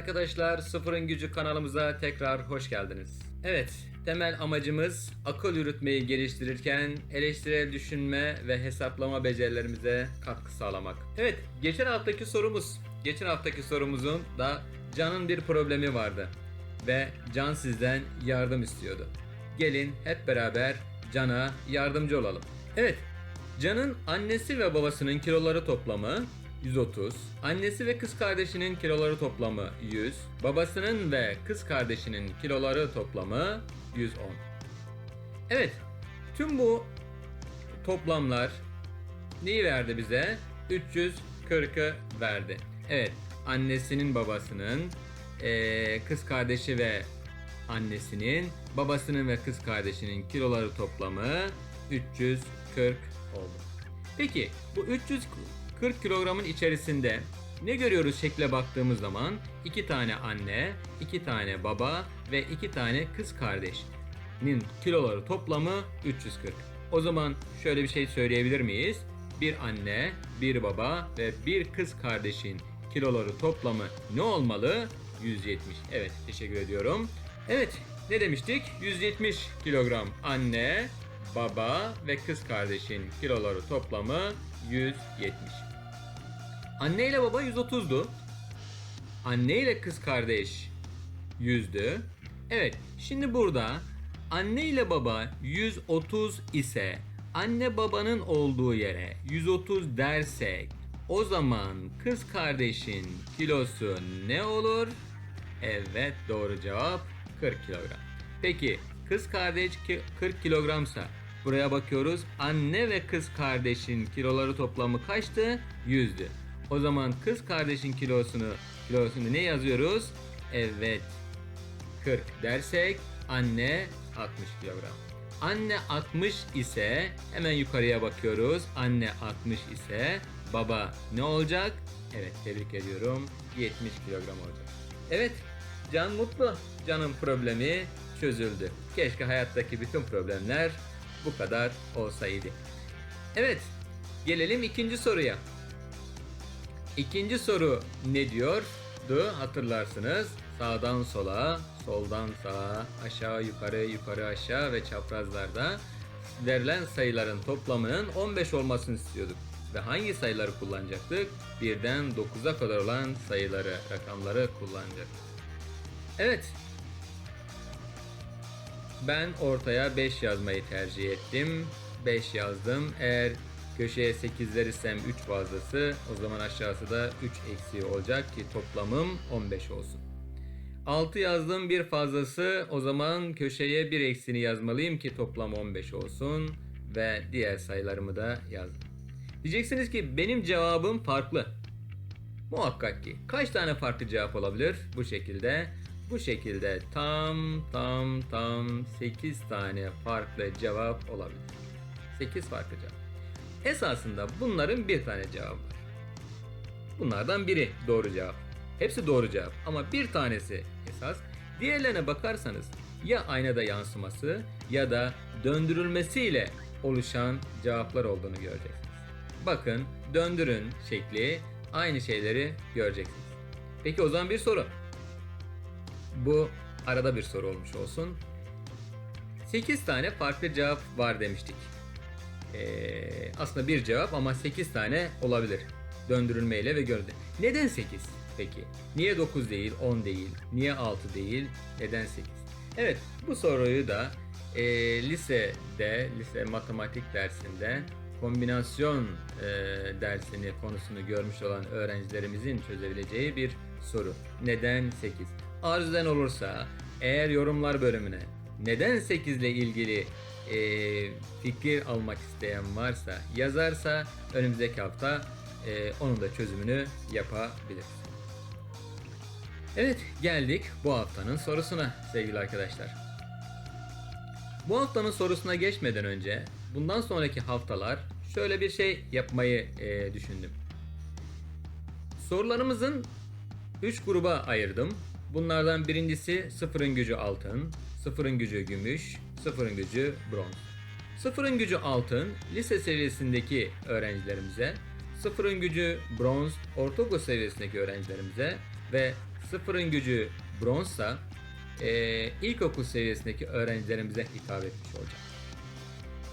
arkadaşlar, Sıfırın Gücü kanalımıza tekrar hoş geldiniz. Evet, temel amacımız akıl yürütmeyi geliştirirken eleştirel düşünme ve hesaplama becerilerimize katkı sağlamak. Evet, geçen haftaki sorumuz. Geçen haftaki sorumuzun da Can'ın bir problemi vardı ve Can sizden yardım istiyordu. Gelin hep beraber Can'a yardımcı olalım. Evet, Can'ın annesi ve babasının kiloları toplamı 130, annesi ve kız kardeşinin kiloları toplamı 100, babasının ve kız kardeşinin kiloları toplamı 110. Evet, tüm bu toplamlar neyi verdi bize? 340'ı verdi. Evet, annesinin babasının, kız kardeşi ve annesinin, babasının ve kız kardeşinin kiloları toplamı 340 oldu. Peki bu 340 kilogramın içerisinde ne görüyoruz şekle baktığımız zaman? iki tane anne, iki tane baba ve iki tane kız kardeşinin kiloları toplamı 340. O zaman şöyle bir şey söyleyebilir miyiz? Bir anne, bir baba ve bir kız kardeşin kiloları toplamı ne olmalı? 170. Evet, teşekkür ediyorum. Evet, ne demiştik? 170 kilogram anne, baba ve kız kardeşin kiloları toplamı 170. Anne ile baba 130'du. Anne ile kız kardeş 100'dü. Evet, şimdi burada anne ile baba 130 ise anne babanın olduğu yere 130 dersek o zaman kız kardeşin kilosu ne olur? Evet doğru cevap 40 kilogram. Peki kız kardeş ki 40 kilogramsa buraya bakıyoruz. Anne ve kız kardeşin kiloları toplamı kaçtı? 100'dü. O zaman kız kardeşin kilosunu kilosunu ne yazıyoruz? Evet 40 dersek anne 60 kilogram. Anne 60 ise hemen yukarıya bakıyoruz. Anne 60 ise baba ne olacak? Evet tebrik ediyorum 70 kilogram olacak. Evet Can mutlu. Can'ın problemi çözüldü. Keşke hayattaki bütün problemler bu kadar olsaydı. Evet gelelim ikinci soruya. İkinci soru ne diyordu hatırlarsınız. Sağdan sola, soldan sağa, aşağı yukarı, yukarı aşağı ve çaprazlarda verilen sayıların toplamının 15 olmasını istiyorduk. Ve hangi sayıları kullanacaktık? Birden 9'a kadar olan sayıları, rakamları kullanacaktık. Evet. Ben ortaya 5 yazmayı tercih ettim. 5 yazdım. Eğer köşeye 8 verirsem 3 fazlası o zaman aşağısı da 3 eksiği olacak ki toplamım 15 olsun. 6 yazdım bir fazlası o zaman köşeye bir eksiğini yazmalıyım ki toplam 15 olsun ve diğer sayılarımı da yazdım. Diyeceksiniz ki benim cevabım farklı. Muhakkak ki. Kaç tane farklı cevap olabilir bu şekilde? Bu şekilde tam tam tam 8 tane farklı cevap olabilir. 8 farklı cevap. Esasında bunların bir tane cevabı var. Bunlardan biri doğru cevap. Hepsi doğru cevap ama bir tanesi esas. Diğerlerine bakarsanız ya aynada yansıması ya da döndürülmesiyle oluşan cevaplar olduğunu göreceksiniz. Bakın döndürün şekli aynı şeyleri göreceksiniz. Peki o zaman bir soru. Bu arada bir soru olmuş olsun. 8 tane farklı cevap var demiştik. Ee, aslında bir cevap ama 8 tane olabilir. Döndürülmeyle ve görüldü. Neden 8 peki? Niye 9 değil, 10 değil? Niye 6 değil? Neden 8? Evet bu soruyu da e, lisede, lise matematik dersinde kombinasyon e, dersini konusunu görmüş olan öğrencilerimizin çözebileceği bir soru. Neden 8? Arz eden olursa eğer yorumlar bölümüne neden 8 ile ilgili e, fikir almak isteyen varsa yazarsa önümüzdeki hafta e, onun da çözümünü yapabiliriz. Evet geldik bu haftanın sorusuna sevgili arkadaşlar. Bu haftanın sorusuna geçmeden önce bundan sonraki haftalar şöyle bir şey yapmayı e, düşündüm. Sorularımızın 3 gruba ayırdım. Bunlardan birincisi sıfırın gücü altın, sıfırın gücü gümüş, sıfırın gücü bronz. Sıfırın gücü altın lise seviyesindeki öğrencilerimize, sıfırın gücü bronz ortaokul seviyesindeki öğrencilerimize ve sıfırın gücü bronzsa eee, ilkokul seviyesindeki öğrencilerimize hitap etmiş olacak.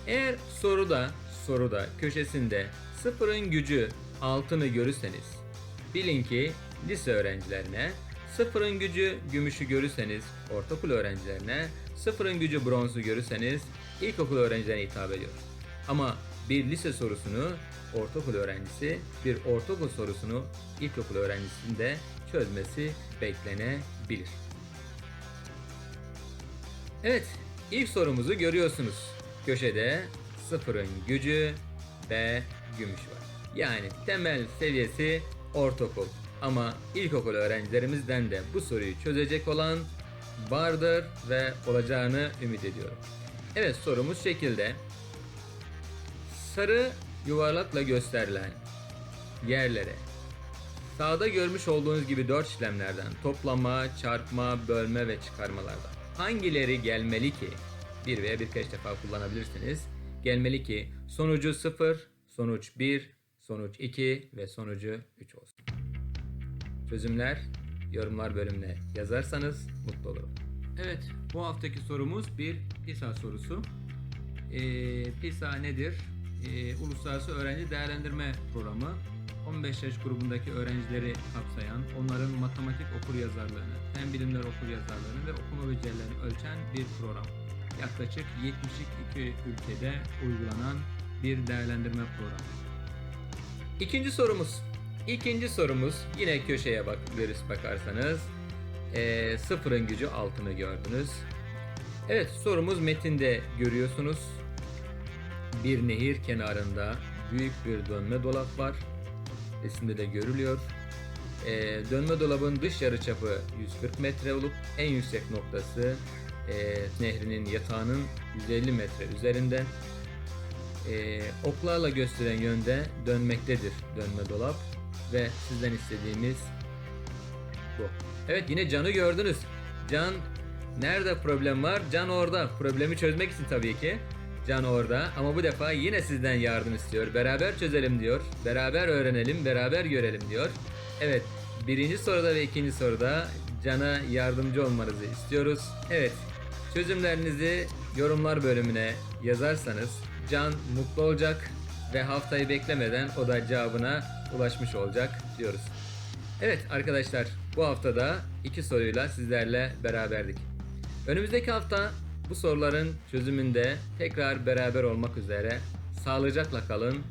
Eğer soruda soruda köşesinde sıfırın gücü altını görürseniz bilin ki lise öğrencilerine sıfırın gücü gümüşü görürseniz ortaokul öğrencilerine sıfırın gücü bronzu görürseniz ilkokul öğrencilerine hitap ediyor. Ama bir lise sorusunu ortaokul öğrencisi bir ortaokul sorusunu ilkokul öğrencisinin de çözmesi beklenebilir. Evet, ilk sorumuzu görüyorsunuz. Köşede sıfırın gücü ve gümüş var. Yani temel seviyesi ortaokul. Ama ilkokul öğrencilerimizden de bu soruyu çözecek olan vardır ve olacağını ümit ediyorum. Evet sorumuz şekilde. Sarı yuvarlakla gösterilen yerlere Sağda görmüş olduğunuz gibi 4 işlemlerden toplama, çarpma, bölme ve çıkarmalardan hangileri gelmeli ki? Bir veya birkaç defa kullanabilirsiniz. Gelmeli ki sonucu 0, sonuç 1, sonuç 2 ve sonucu 3 olsun. Çözümler yorumlar bölümüne yazarsanız mutlu olurum. Evet, bu haftaki sorumuz bir PISA sorusu. Ee, PISA nedir? Ee, Uluslararası Öğrenci Değerlendirme Programı. 15 yaş grubundaki öğrencileri kapsayan, onların matematik okur yazarlığını, fen bilimler okur yazarlığını ve okuma becerilerini ölçen bir program. Yaklaşık 72 ülkede uygulanan bir değerlendirme programı. İkinci sorumuz. İkinci sorumuz yine köşeye bak, görüş bakarsanız ee, sıfırın gücü altını gördünüz. Evet sorumuz metinde görüyorsunuz. Bir nehir kenarında büyük bir dönme dolap var. Resimde de görülüyor. Ee, dönme dolabın dış yarıçapı 140 metre olup en yüksek noktası e, nehrinin yatağının 150 metre üzerinde. Ee, oklarla gösteren yönde dönmektedir dönme dolap ve sizden istediğimiz bu. Evet yine Can'ı gördünüz. Can nerede problem var? Can orada. Problemi çözmek için tabii ki. Can orada ama bu defa yine sizden yardım istiyor. Beraber çözelim diyor. Beraber öğrenelim, beraber görelim diyor. Evet, birinci soruda ve ikinci soruda Can'a yardımcı olmanızı istiyoruz. Evet, çözümlerinizi yorumlar bölümüne yazarsanız Can mutlu olacak ve haftayı beklemeden o da cevabına ulaşmış olacak diyoruz. Evet arkadaşlar bu haftada iki soruyla sizlerle beraberdik. Önümüzdeki hafta bu soruların çözümünde tekrar beraber olmak üzere sağlıcakla kalın.